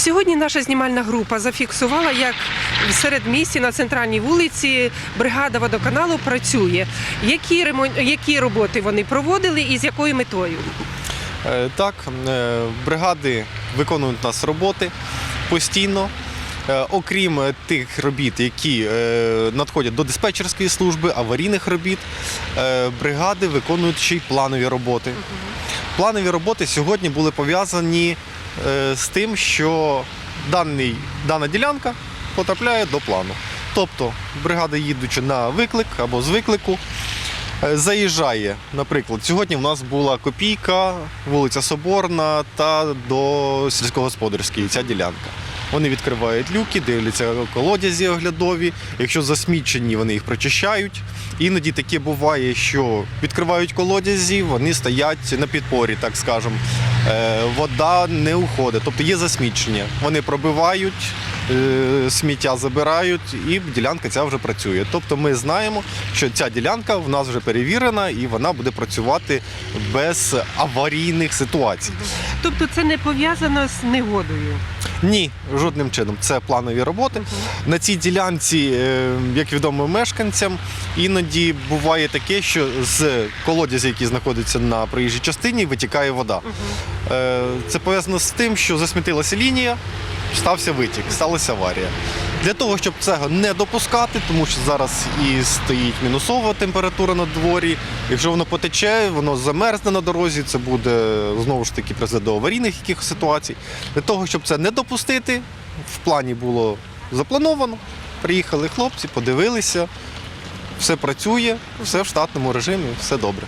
Сьогодні наша знімальна група зафіксувала, як в середмісті на центральній вулиці бригада водоканалу працює. Які ремон... які роботи вони проводили і з якою метою? Е, Так, е, бригади виконують у нас роботи постійно. Е, Окрім тих робіт, які надходять до диспетчерської служби, аварійних робіт, бригади виконують ще й планові роботи. Планові роботи сьогодні були пов'язані з тим, що даний, дана ділянка потрапляє до плану. Тобто бригада, їдучи на виклик або з виклику, Е, Заїжджає, наприклад, сьогодні в нас була копійка, вулиця Соборна та до сільськогосподарської ця ділянка. Вони відкривають люки, дивляться колодязі оглядові. Якщо засмічені, вони їх прочищають. Іноді таке буває, що відкривають колодязі, вони стоять на підпорі, так скажемо. Е, Вода не уходить, тобто є засмічення. Вони пробивають, е, сміття забирають, і ділянка ця вже працює. Тобто ми знаємо, що ця ділянка в нас вже перевірена і вона буде працювати без аварійних ситуацій. Тобто це не пов'язано з негодою. Ні, жодним чином. Це планові роботи. На цій ділянці, е, як відомо мешканцям, іноді буває таке, що з колодязя, який знаходиться на проїжджій частині, витікає вода. Е, Це пов'язано з тим, що засмітилася лінія, стався витік, сталася аварія. Для того, щоб цього не допускати, тому що зараз і стоїть мінусова температура на дворі. Якщо воно потече, воно замерзне на дорозі, це буде знову ж таки призведе до аварійних якихось ситуацій. Для того, щоб це не допустити, в плані було заплановано. Приїхали хлопці, подивилися, все працює, все в штатному режимі, все добре.